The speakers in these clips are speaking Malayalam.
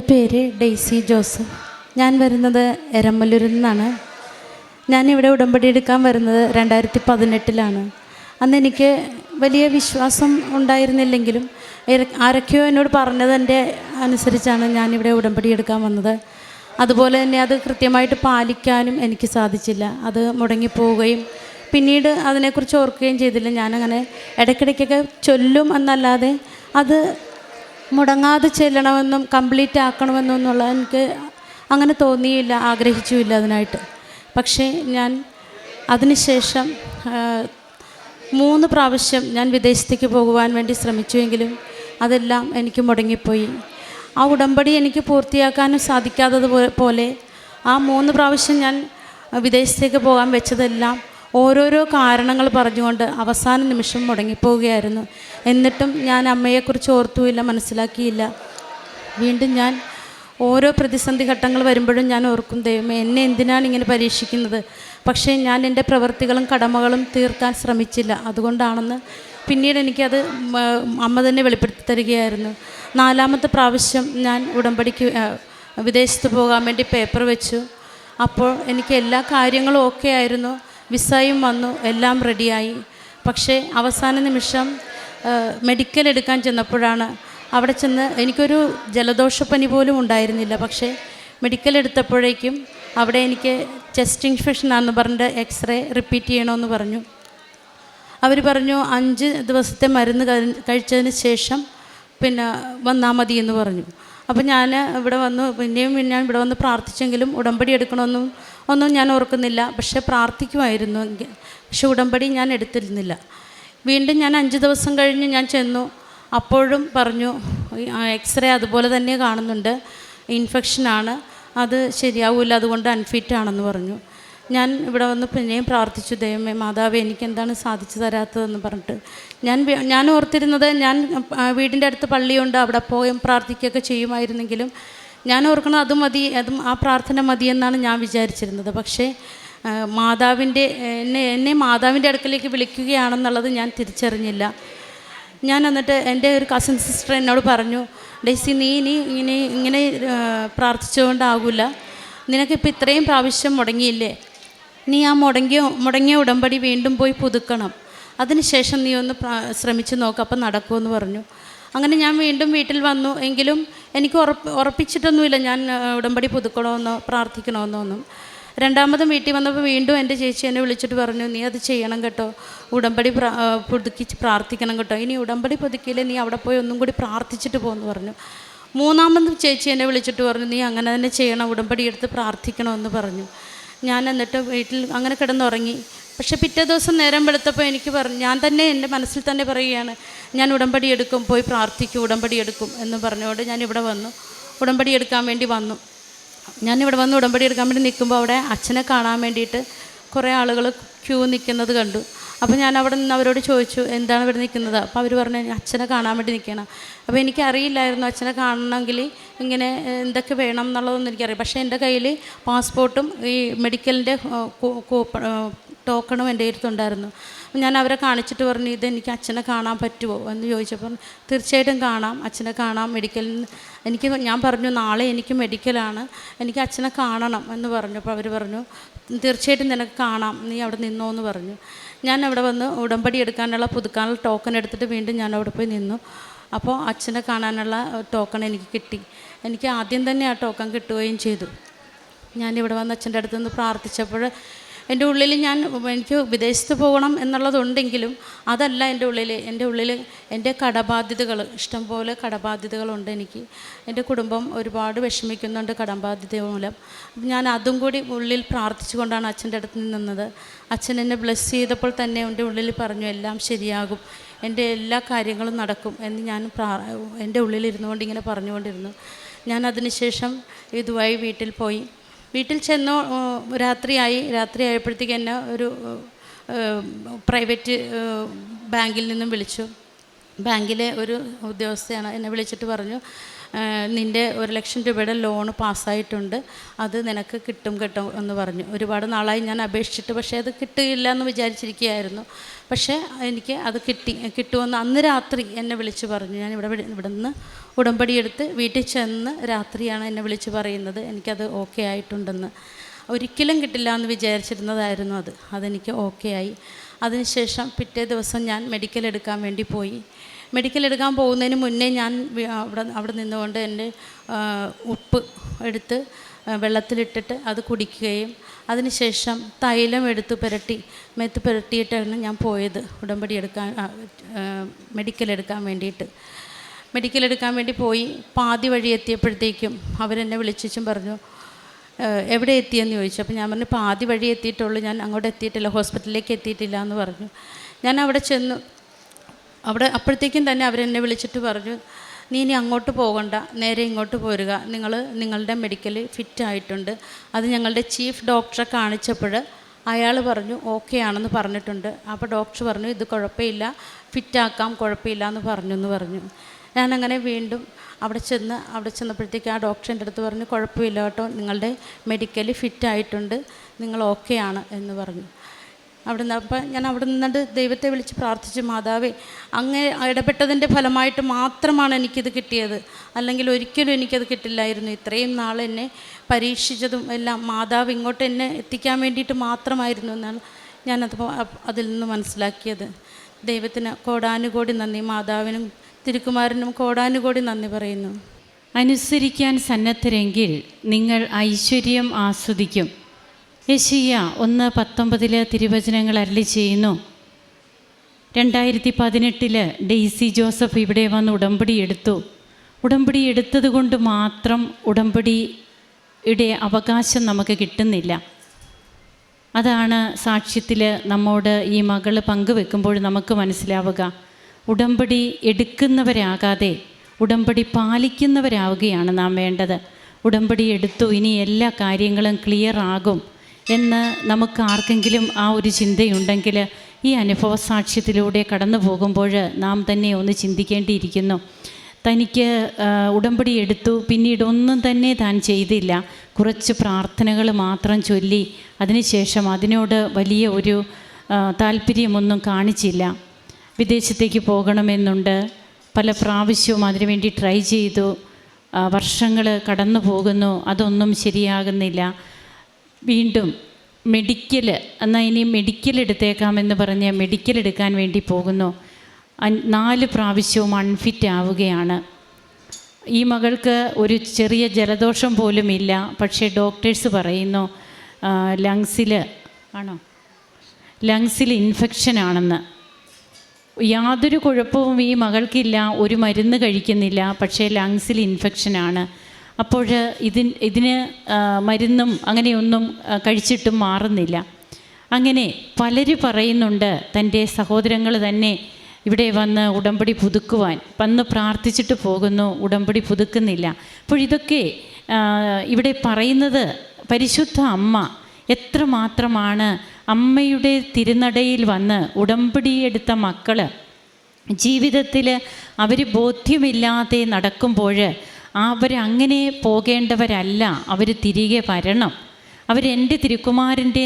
എന്റെ പേര് ഡെയ്സി ജോസഫ്. ഞാൻ വരുന്നത് എരമല്ലൂരിൽ നിന്നാണ്. ഞാൻ ഇവിടെ ഉടമ്പടി എടുക്കാൻ വരുന്നത് രണ്ടായിരത്തി പതിനെട്ടിലാണ് അന്ന് എനിക്ക് വലിയ വിശ്വാസം ഉണ്ടായിരുന്നില്ലെങ്കിലും ആരൊക്കെയോ എന്നോട് പറഞ്ഞതിന്റെ അനുസരിച്ചാണ് ഞാനിവിടെ ഉടമ്പടി എടുക്കാൻ വന്നത്. അതുപോലെ തന്നെ അത് കൃത്യമായിട്ട് പാലിക്കാനും എനിക്ക് സാധിച്ചില്ല. അത് മുടങ്ങിപ്പോവുകയും പിന്നീട് അതിനെക്കുറിച്ച് ഓർക്കുകയും ചെയ്തില്ല. ഞാനങ്ങനെ ഇടയ്ക്കിടയ്ക്കൊക്കെ ചൊല്ലും എന്നല്ലാതെ അത് മുടങ്ങാതെ ചെല്ലണമെന്നും കംപ്ലീറ്റ് ആക്കണമെന്നും എന്നുള്ള എനിക്ക് അങ്ങനെ തോന്നിയില്ല ആഗ്രഹിച്ചുമില്ല അതിനായിട്ട്. പക്ഷേ ഞാൻ അതിനുശേഷം മൂന്ന് പ്രാവശ്യം ഞാൻ വിദേശത്തേക്ക് പോകുവാൻ വേണ്ടി ശ്രമിച്ചുവെങ്കിലും അതെല്ലാം എനിക്ക് മുടങ്ങിപ്പോയി. ആ ഉടമ്പടി എനിക്ക് പൂർത്തിയാക്കാനും സാധിക്കാത്തത് പോലെ ആ മൂന്ന് പ്രാവശ്യം ഞാൻ വിദേശത്തേക്ക് പോകാൻ വെച്ചതെല്ലാം ഓരോരോ കാരണങ്ങൾ പറഞ്ഞുകൊണ്ട് അവസാന നിമിഷം മുടങ്ങിപ്പോവുകയായിരുന്നു. എന്നിട്ടും ഞാൻ അമ്മയെക്കുറിച്ച് ഓർത്തുമില്ല മനസ്സിലാക്കിയില്ല. വീണ്ടും ഞാൻ ഓരോ പ്രതിസന്ധി ഘട്ടങ്ങൾ വരുമ്പോഴും ഞാൻ ഓർക്കും ദൈവമേ എന്നെ എന്തിനാണ് ഇങ്ങനെ പരീക്ഷിക്കുന്നത്? പക്ഷേ ഞാൻ എന്റെ പ്രവൃത്തികളും കടമകളും തീർക്കാൻ ശ്രമിച്ചില്ല. അതുകൊണ്ടാണെന്ന് പിന്നീട് എനിക്കത് അമ്മ തന്നെ വെളിപ്പെടുത്തി തരികയായിരുന്നു. നാലാമത്തെ പ്രാവശ്യം ഞാൻ ഉടമ്പടിക്ക് വിദേശത്ത് പോകാൻ വേണ്ടി പേപ്പർ വെച്ചു. അപ്പോൾ എനിക്ക് എല്ലാ കാര്യങ്ങളും ഓക്കെ ആയിരുന്നു വിസയും വന്നു എല്ലാം റെഡിയായി. പക്ഷേ അവസാന നിമിഷം മെഡിക്കൽ എടുക്കാൻ ചെന്നപ്പോഴാണ് അവിടെ ചെന്ന് എനിക്കൊരു ജലദോഷപ്പനി പോലും ഉണ്ടായിരുന്നില്ല. പക്ഷേ മെഡിക്കൽ എടുത്തപ്പോഴേക്കും അവിടെ എനിക്ക് ചെസ്റ്റ് ഇൻഫെക്ഷൻ ആണെന്ന് പറഞ്ഞിട്ട് എക്സ്റേ റിപ്പീറ്റ് ചെയ്യണമെന്ന് പറഞ്ഞു. അവർ പറഞ്ഞു അഞ്ച് ദിവസത്തെ മരുന്ന് കഴിച്ചതിന് ശേഷം പിന്നെ വന്നാൽ മതി എന്ന് പറഞ്ഞു. അപ്പോൾ ഞാൻ ഇവിടെ വന്നു പിന്നെയും പിന്നെ ഞാൻ ഇവിടെ വന്ന് പ്രാർത്ഥിച്ചെങ്കിലും ഉടമ്പടി എടുക്കണമെന്നും ഒന്നും ഞാൻ ഓർക്കുന്നില്ല. പക്ഷേ പ്രാർത്ഥിക്കുമായിരുന്നു. പക്ഷെ ഉടമ്പടി ഞാൻ എടുത്തിരുന്നില്ല. വീണ്ടും ഞാൻ അഞ്ച് ദിവസം കഴിഞ്ഞ് ഞാൻ ചെന്നു. അപ്പോഴും പറഞ്ഞു എക്സ്റേ അതുപോലെ തന്നെ കാണുന്നുണ്ട്. ഇൻഫെക്ഷനാണ് അത് ശരിയാവില്ല. അതുകൊണ്ട് അൺഫിറ്റ് ആണെന്ന് പറഞ്ഞു. ഞാൻ ഇവിടെ വന്ന് പിന്നെയും പ്രാർത്ഥിച്ചു. ദൈവമേ മാതാവ് എനിക്ക് എന്താണ് സാധിച്ചു തരാത്തതെന്ന് പറഞ്ഞിട്ട്. ഞാൻ ഞാൻ ഓർത്തിരുന്നത് ഞാൻ വീടിന്റെ അടുത്ത് പള്ളിയുണ്ട്. അവിടെ പോയും പ്രാർത്ഥിക്കുകയൊക്കെ ചെയ്യുമായിരുന്നെങ്കിലും ഞാൻ ഓർക്കുന്നത് അത് മതി അതും ആ പ്രാർത്ഥന മതി എന്നാണ് ഞാൻ വിചാരിച്ചിരുന്നത്. പക്ഷേ മാതാവിന്റെ എന്നെ എന്നെ മാതാവിന്റെ അടുക്കലേക്ക് വിളിക്കുകയാണെന്നുള്ളത് ഞാൻ തിരിച്ചറിഞ്ഞില്ല. ഞാൻ എന്നിട്ട് എന്റെ ഒരു കസിൻ സിസ്റ്റർ എന്നോട് പറഞ്ഞു ഡെയ്സി നീ ഇനി ഇങ്ങനെ ഇങ്ങനെ പ്രാർത്ഥിച്ചുകൊണ്ടാകില്ല നിനക്കിപ്പോൾ ഇത്രയും പ്രാവശ്യം മുടങ്ങിയില്ലേ? നീ ആ മുടങ്ങിയ മുടങ്ങിയ ഉടമ്പടി വീണ്ടും പോയി പുതുക്കണം. അതിനുശേഷം നീ ഒന്ന് ശ്രമിച്ചു നോക്ക് അപ്പം നടക്കുമെന്ന് പറഞ്ഞു. അങ്ങനെ ഞാൻ വീണ്ടും വീട്ടിൽ വന്നു. എങ്കിലും എനിക്ക് ഉറപ്പ് ഉറപ്പിച്ചിട്ടൊന്നുമില്ല ഞാൻ ഉടമ്പടി പുതുക്കണമെന്നോ പ്രാർത്ഥിക്കണമെന്നോ ഒന്നും രണ്ടാമതും വീട്ടിൽ വന്നപ്പോൾ വീണ്ടും എന്റെ ചേച്ചി എന്നെ വിളിച്ചിട്ട് പറഞ്ഞു നീ അത് ചെയ്യണം കേട്ടോ. ഉടമ്പടി പുതുക്കി പ്രാർത്ഥിക്കണം കേട്ടോ. ഇനി ഉടമ്പടി പുതുക്കിയില്ലേ നീ അവിടെ പോയി ഒന്നും കൂടി പ്രാർത്ഥിച്ചിട്ട് പോകുമെന്ന് പറഞ്ഞു. മൂന്നാമതും ചേച്ചി എന്നെ വിളിച്ചിട്ട് പറഞ്ഞു നീ അങ്ങനെ തന്നെ ചെയ്യണം. ഉടമ്പടി എടുത്ത് പ്രാർത്ഥിക്കണമെന്ന് പറഞ്ഞു. ഞാൻ എന്നിട്ട് വീട്ടിൽ അങ്ങനെ കിടന്നുറങ്ങി. പക്ഷെ പിറ്റേ ദിവസം നേരം വെളുത്തപ്പോൾ എനിക്ക് പറഞ്ഞു ഞാൻ തന്നെ എന്റെ മനസ്സിൽ തന്നെ പറയുകയാണ് ഞാൻ ഉടമ്പടി എടുക്കും പോയി പ്രാർത്ഥിക്കും ഉടമ്പടി എടുക്കും എന്ന് പറഞ്ഞുകൊണ്ട് ഞാൻ ഇവിടെ വന്നു. ഉടമ്പടി എടുക്കാൻ വേണ്ടി വന്നു. ഞാനിവിടെ വന്ന് ഉടമ്പടി എടുക്കാൻ വേണ്ടി നിൽക്കുമ്പോൾ അവിടെ അച്ഛനെ കാണാൻ വേണ്ടിയിട്ട് കുറേ ആളുകൾ ക്യൂ നിൽക്കുന്നത് കണ്ടു. അപ്പോൾ ഞാൻ അവിടെ നിന്ന് അവരോട് ചോദിച്ചു എന്താണ് ഇവിടെ നിൽക്കുന്നത്? അപ്പോൾ അവർ പറഞ്ഞു അച്ഛനെ കാണാൻ വേണ്ടി നിൽക്കണം അപ്പോൾ എനിക്കറിയില്ലായിരുന്നു അച്ഛനെ കാണണമെങ്കിൽ ഇങ്ങനെ എന്തൊക്കെ വേണം എന്നുള്ളതൊന്നും എനിക്കറിയാം പക്ഷേ എന്റെ കയ്യിൽ പാസ്പോർട്ടും ഈ മെഡിക്കലിന്റെ ടോക്കണും എന്റെ അടുത്തുണ്ടായിരുന്നു. ഞാൻ അവരെ കാണിച്ചിട്ട് പറഞ്ഞു ഇത് എനിക്ക് അച്ഛനെ കാണാൻ പറ്റുമോ? എന്ന് ചോദിച്ചപ്പോൾ തീർച്ചയായിട്ടും കാണാം അച്ഛനെ കാണാം മെഡിക്കലിൽ എനിക്ക് ഞാൻ പറഞ്ഞു നാളെ എനിക്ക് മെഡിക്കലാണ് എനിക്ക് അച്ഛനെ കാണണം എന്ന് പറഞ്ഞപ്പോൾ അവർ പറഞ്ഞു തീർച്ചയായിട്ടും നിനക്ക് കാണാം നീ അവിടെ നിന്നോ എന്ന് പറഞ്ഞു. ഞാൻ അവിടെ വന്ന് ഉടമ്പടി എടുക്കാനുള്ള പുതുക്കാനുള്ള ടോക്കൺ എടുത്തിട്ട് വീണ്ടും ഞാൻ അവിടെ പോയി നിന്നു. അപ്പോൾ അച്ഛനെ കാണാനുള്ള ടോക്കൺ എനിക്ക് കിട്ടി. എനിക്ക് ആദ്യം തന്നെ ആ ടോക്കൺ കിട്ടുകയും ചെയ്തു. ഞാനിവിടെ വന്ന് അച്ഛന്റെ അടുത്ത് നിന്ന് പ്രാർത്ഥിച്ചപ്പോൾ എന്റെ ഉള്ളിൽ ഞാൻ എനിക്ക് വിദേശത്ത് പോകണം എന്നുള്ളതുണ്ടെങ്കിലും അതല്ല എന്റെ ഉള്ളിൽ. എന്റെ ഉള്ളിൽ എന്റെ കടബാധ്യതകൾ ഇഷ്ടംപോലെ കടബാധ്യതകളുണ്ട് എനിക്ക്. എന്റെ കുടുംബം ഒരുപാട് വിഷമിക്കുന്നുണ്ട് കടബാധ്യത മൂലം. ഞാൻ അതും കൂടി ഉള്ളിൽ പ്രാർത്ഥിച്ചുകൊണ്ടാണ് അച്ഛന്റെ അടുത്ത് നിന്നത്. അച്ഛൻ എന്നെ ബ്ലെസ് ചെയ്തപ്പോൾ തന്നെ എന്റെ ഉള്ളിൽ പറഞ്ഞു എല്ലാം ശരിയാകും. എന്റെ എല്ലാ കാര്യങ്ങളും നടക്കും. എന്ന് ഞാൻ പ്രാ എന്റെ ഉള്ളിലിരുന്നു കൊണ്ട് ഇങ്ങനെ പറഞ്ഞുകൊണ്ടിരുന്നു. ഞാൻ അതിനുശേഷം ഇതുമായി വീട്ടിൽ പോയി. വീട്ടിൽ ചെന്നു രാത്രിയായി. രാത്രി ആയപ്പോഴത്തേക്ക് എന്നെ ഒരു പ്രൈവറ്റ് ബാങ്കിൽ നിന്നും വിളിച്ചു. ബാങ്കിലെ ഒരു ഉദ്യോഗസ്ഥയാണ് എന്നെ വിളിച്ചിട്ട് പറഞ്ഞു "ഏഹ്, നിന്റെ ഒരു ലക്ഷം രൂപയുടെ ലോണ് പാസ്സായിട്ടുണ്ട് അത് നിനക്ക് കിട്ടും കേട്ടോ എന്ന് പറഞ്ഞു. ഒരുപാട് നാളായി ഞാൻ അപേക്ഷിച്ചിട്ട് പക്ഷേ അത് കിട്ടുകയില്ല എന്ന് വിചാരിച്ചിരിക്കുകയായിരുന്നു. പക്ഷേ എനിക്ക് അത് കിട്ടി കിട്ടുമെന്ന് അന്ന് രാത്രി എന്നെ വിളിച്ച് പറഞ്ഞു. ഞാൻ ഇവിടെ ഇവിടെ നിന്ന് ഉടമ്പടി എടുത്ത് വീട്ടിൽ ചെന്ന് രാത്രിയാണ് എന്നെ വിളിച്ച് പറയുന്നത് എനിക്കത് ഓക്കെ ആയിട്ടുണ്ടെന്ന്. ഒരിക്കലും കിട്ടില്ല എന്ന് വിചാരിച്ചിരുന്നതായിരുന്നു അത്. അതെനിക്ക് ഓക്കെ ആയി. അതിനുശേഷം പിറ്റേ ദിവസം ഞാൻ മെഡിക്കൽ എടുക്കാൻ വേണ്ടി പോയി. മെഡിക്കൽ എടുക്കാൻ പോകുന്നതിന് മുന്നേ ഞാൻ അവിടെ അവിടെ നിന്നുകൊണ്ട് എന്റെ ഉപ്പ് എടുത്ത് വെള്ളത്തിലിട്ടിട്ട് അത് കുടിക്കുകയും അതിനുശേഷം തൈലം എടുത്ത് പുരട്ടി മെത്ത് പുരട്ടിയിട്ടാണ് ഞാൻ പോയത് ഉടമ്പടി എടുക്കാൻ മെഡിക്കൽ എടുക്കാൻ വേണ്ടിയിട്ട്. മെഡിക്കൽ എടുക്കാൻ വേണ്ടി പോയി. പാതി വഴി എത്തിയപ്പോഴത്തേക്കും അവരെന്നെ വിളിച്ചും പറഞ്ഞു "ഏഹ്, എവിടെ എത്തിയെന്ന് ചോദിച്ചു. അപ്പോൾ ഞാൻ പറഞ്ഞു ഇപ്പോൾ ആദ്യ വഴി എത്തിയിട്ടുള്ളൂ. ഞാൻ അങ്ങോട്ട് എത്തിയിട്ടില്ല. ഹോസ്പിറ്റലിലേക്ക് എത്തിയിട്ടില്ല എന്ന് പറഞ്ഞു. ഞാൻ അവിടെ ചെന്നു. അവിടെ അപ്പോഴത്തേക്കും തന്നെ അവരെന്നെ വിളിച്ചിട്ട് പറഞ്ഞു നീ ഇനി അങ്ങോട്ട് പോകണ്ട. നേരെ ഇങ്ങോട്ട് പോരുക. നിങ്ങൾ നിങ്ങളുടെ മെഡിക്കൽ ഫിറ്റ് ആയിട്ടുണ്ട്. അത് ഞങ്ങളുടെ ചീഫ് ഡോക്ടറെ കാണിച്ചപ്പോൾ അയാൾ പറഞ്ഞു ഓക്കെ ആണെന്ന് പറഞ്ഞിട്ടുണ്ട്. അപ്പോൾ ഡോക്ടർ പറഞ്ഞു ഇത് കുഴപ്പമില്ല. ഫിറ്റാക്കാം കുഴപ്പമില്ല എന്ന് പറഞ്ഞു എന്ന് പറഞ്ഞു. ഞാനങ്ങനെ വീണ്ടും അവിടെ ചെന്ന് അവിടെ ചെന്നപ്പോഴത്തേക്ക് ആ ഡോക്ടറിന്റെ അടുത്ത് പറഞ്ഞു കുഴപ്പമില്ല കേട്ടോ നിങ്ങളുടെ മെഡിക്കലി ഫിറ്റ് ആയിട്ടുണ്ട് നിങ്ങൾ ഓക്കെ ആണ് എന്ന് പറഞ്ഞു. അവിടെ നിന്ന് അപ്പം ഞാൻ അവിടെ നിന്നിട്ട് ദൈവത്തെ വിളിച്ച് പ്രാർത്ഥിച്ചു മാതാവേ അങ്ങ് ഇടപെട്ടതിന്റെ ഫലമായിട്ട് മാത്രമാണ് എനിക്കിത് കിട്ടിയത്. അല്ലെങ്കിൽ ഒരിക്കലും എനിക്കത് കിട്ടില്ലായിരുന്നു. ഇത്രയും നാൾ എന്നെ പരീക്ഷിച്ചതും എല്ലാം മാതാവ് ഇങ്ങോട്ട് എന്നെ എത്തിക്കാൻ വേണ്ടിയിട്ട് മാത്രമായിരുന്നു എന്നാണ് ഞാനത് അതിൽ നിന്ന് മനസ്സിലാക്കിയത്. ദൈവത്തിന് കോടാനുകോടി നന്ദി. മാതാവിനും തിരുക്കുമാരനും കോടാനുകോടി നന്ദി പറയുന്നു. അനുസരിക്കാൻ സന്നദ്ധരെങ്കിൽ നിങ്ങൾ ഐശ്വര്യം ആസ്വദിക്കും. യശിയ ഒന്ന് പത്തൊമ്പതിൽ തിരുവചനങ്ങൾ അരളി ചെയ്യുന്നു. രണ്ടായിരത്തി പതിനെട്ടിൽ ഡെയ്സി ജോസഫ് ഇവിടെ വന്ന് ഉടമ്പടി എടുത്തു. ഉടമ്പടി എടുത്തത് കൊണ്ട് മാത്രം ഉടമ്പടിയുടെ അവകാശം നമുക്ക് കിട്ടുന്നില്ല. അതാണ് സാക്ഷ്യത്തിൽ നമ്മോട് ഈ മകൾ പങ്കുവെക്കുമ്പോൾ നമുക്ക് മനസ്സിലാവുക. ഉടമ്പടി എടുക്കുന്നവരാകാതെ ഉടമ്പടി പാലിക്കുന്നവരാവുകയാണ് നാം വേണ്ടത്. ഉടമ്പടി എടുത്തു ഇനി എല്ലാ കാര്യങ്ങളും ക്ലിയർ ആകും എന്ന് നമുക്ക് ആർക്കെങ്കിലും ആ ഒരു ചിന്തയുണ്ടെങ്കിൽ ഈ അനുഭവ സാക്ഷ്യത്തിലൂടെ കടന്നു പോകുമ്പോൾ നാം തന്നെ ഒന്ന് ചിന്തിക്കേണ്ടിയിരിക്കുന്നു. തനിക്ക് ഉടമ്പടി എടുത്തു പിന്നീട് ഒന്നും തന്നെ താൻ ചെയ്തില്ല. കുറച്ച് പ്രാർത്ഥനകൾ മാത്രം ചൊല്ലി അതിനുശേഷം അതിനോട് വലിയ ഒരു താല്പര്യമൊന്നും കാണിച്ചില്ല. വിദേശത്തേക്ക് പോകണമെന്നുണ്ട്. പല പ്രാവശ്യവും അതിനുവേണ്ടി ട്രൈ ചെയ്തു. വർഷങ്ങൾ കടന്നു പോകുന്നു. അതൊന്നും ശരിയാകുന്നില്ല. വീണ്ടും മെഡിക്കൽ എന്നാൽ ഇനി മെഡിക്കൽ എടുത്തേക്കാമെന്ന് പറഞ്ഞ് മെഡിക്കൽ എടുക്കാൻ വേണ്ടി പോകുന്നു. നാല് പ്രാവശ്യവും അൺഫിറ്റ് ആവുകയാണ്. ഈ മകൾക്ക് ഒരു ചെറിയ ജലദോഷം പോലും ഇല്ല പക്ഷേ ഡോക്ടേഴ്സ് പറയുന്നു ലങ്സിൽ ആണോ? ലങ്സിൽ ഇൻഫെക്ഷൻ ആണെന്ന്. യാതൊരു കുഴപ്പവും ഈ മകൾക്കില്ല. ഒരു മരുന്ന് കഴിക്കുന്നില്ല. പക്ഷേ ലങ്സിൽ ഇൻഫെക്ഷനാണ് അപ്പോൾ ഇതിന് ഇതിന് മരുന്നും അങ്ങനെയൊന്നും കഴിച്ചിട്ടും മാറുന്നില്ല. അങ്ങനെ പലര് പറയുന്നുണ്ട് തന്റെ സഹോദരങ്ങൾ തന്നെ ഇവിടെ വന്ന് ഉടമ്പടി പുതുക്കുവാൻ. വന്ന് പ്രാർത്ഥിച്ചിട്ട് പോകുന്നു ഉടമ്പടി പുതുക്കുന്നില്ല. അപ്പോൾ ഇതൊക്കെ ഇവിടെ പറയുന്നത് പരിശുദ്ധ അമ്മ എത്രമാത്രമാണ് അമ്മയുടെ തിരുനടയിൽ വന്ന് ഉടമ്പടിയെടുത്ത മക്കൾ ജീവിതത്തിൽ അവർ ബോധ്യമില്ലാതെ നടക്കുമ്പോൾ അവരങ്ങനെ പോകേണ്ടവരല്ല. അവർ തിരികെ വരണം. അവരെന്റെ തിരുക്കുമാരന്റെ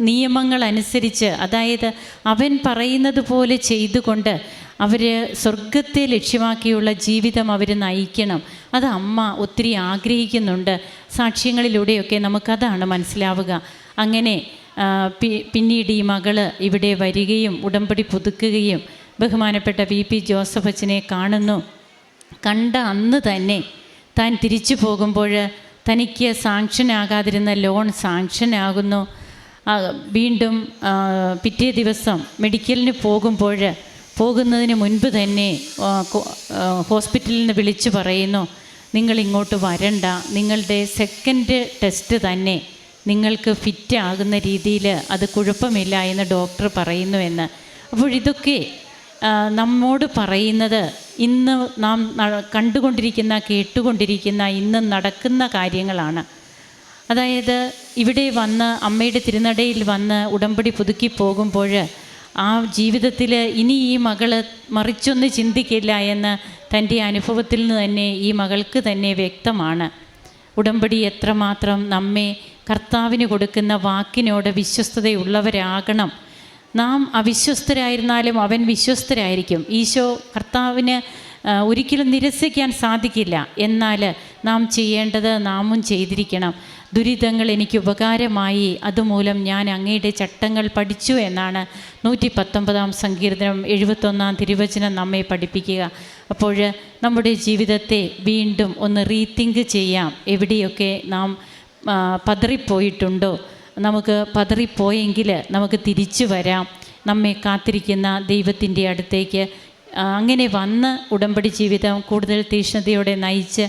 നിയമങ്ങളനുസരിച്ച് അതായത് അവൻ പറയുന്നത് പോലെ ചെയ്തുകൊണ്ട് അവർ സ്വർഗത്തെ ലക്ഷ്യമാക്കിയുള്ള ജീവിതം അവർ നയിക്കണം. അത് അമ്മ ഒത്തിരി ആഗ്രഹിക്കുന്നുണ്ട്. സാക്ഷ്യങ്ങളിലൂടെയൊക്കെ നമുക്കതാണ് മനസ്സിലാവുക. അങ്ങനെ പിന്നീട് ഈ മകൾ ഇവിടെ വരികയും ഉടമ്പടി പുതുക്കുകയും ബഹുമാനപ്പെട്ട വി പി ജോസഫ് അച്ഛനെ കാണുന്നു. കണ്ട അന്ന് തന്നെ താൻ തിരിച്ചു പോകുമ്പോൾ തനിക്ക് സാങ്ഷനാകാതിരുന്ന ലോൺ സാങ്ഷനാകുന്നു വീണ്ടും പിറ്റേ ദിവസം മെഡിക്കലിന് പോകുമ്പോൾ പോകുന്നതിന് മുൻപ് തന്നെ ഹോസ്പിറ്റലിൽ നിന്ന് വിളിച്ചു പറയുന്നു നിങ്ങൾ ഇങ്ങോട്ട് വരണ്ട. നിങ്ങളുടെ സെക്കൻഡ് ടെസ്റ്റ് തന്നെ നിങ്ങൾക്ക് ഫിറ്റ് ആകുന്ന രീതിയിൽ അത് കുഴപ്പമില്ല എന്ന് ഡോക്ടർ പറയുന്നുവെന്ന് അപ്പോൾ ഇതൊക്കെ നമ്മോട് പറയുന്നത് ഇന്ന് നാം കണ്ടുകൊണ്ടിരിക്കുന്ന കേട്ടുകൊണ്ടിരിക്കുന്ന ഇന്ന് നടക്കുന്ന കാര്യങ്ങളാണ്. അതായത് ഇവിടെ വന്ന് അമ്മയുടെ തിരുനടയിൽ വന്ന് ഉടമ്പടി പുതുക്കി പോകുമ്പോൾ ആ ജീവിതത്തിൽ ഇനി ഈ മകൾ മറിച്ചൊന്ന് ചിന്തിക്കില്ല എന്ന് തന്റെ അനുഭവത്തിൽ നിന്ന് തന്നെ ഈ മകൾക്ക് തന്നെ വ്യക്തമാണ്. ഉടമ്പടി എത്രമാത്രം നമ്മെ കർത്താവിന് കൊടുക്കുന്ന വാക്കിനോട് വിശ്വസ്തതയുള്ളവരാകണം. നാം അവിശ്വസ്തരായിരുന്നാലും അവൻ വിശ്വസ്തരായിരിക്കും. ഈശോ കർത്താവിന് ഒരിക്കലും നിരസിക്കാൻ സാധിക്കില്ല. എന്നാൽ നാം ചെയ്യേണ്ടത് നാമും ചെയ്തിരിക്കണം. ദുരിതങ്ങൾ എനിക്ക് ഉപകാരമായി. അതുമൂലം ഞാൻ അങ്ങയുടെ ചട്ടങ്ങൾ പഠിച്ചു എന്നാണ് നൂറ്റി പത്തൊമ്പതാം സങ്കീർത്തനം എഴുപത്തൊന്നാം തിരുവചനം നമ്മെ പഠിപ്പിക്കുക. അപ്പോൾ നമ്മുടെ ജീവിതത്തെ വീണ്ടും ഒന്ന് റീതിങ്ക് ചെയ്യാം. എവിടെയൊക്കെ നാം പതറിപ്പോയിട്ടുണ്ടോ? നമുക്ക് പതറിപ്പോയെങ്കിൽ നമുക്ക് തിരിച്ചു വരാം. നമ്മെ കാത്തിരിക്കുന്ന ദൈവത്തിന്റെ അടുത്തേക്ക് അങ്ങനെ വന്ന് ഉടമ്പടി ജീവിതം കൂടുതൽ തീക്ഷ്ണതയോടെ നയിച്ച്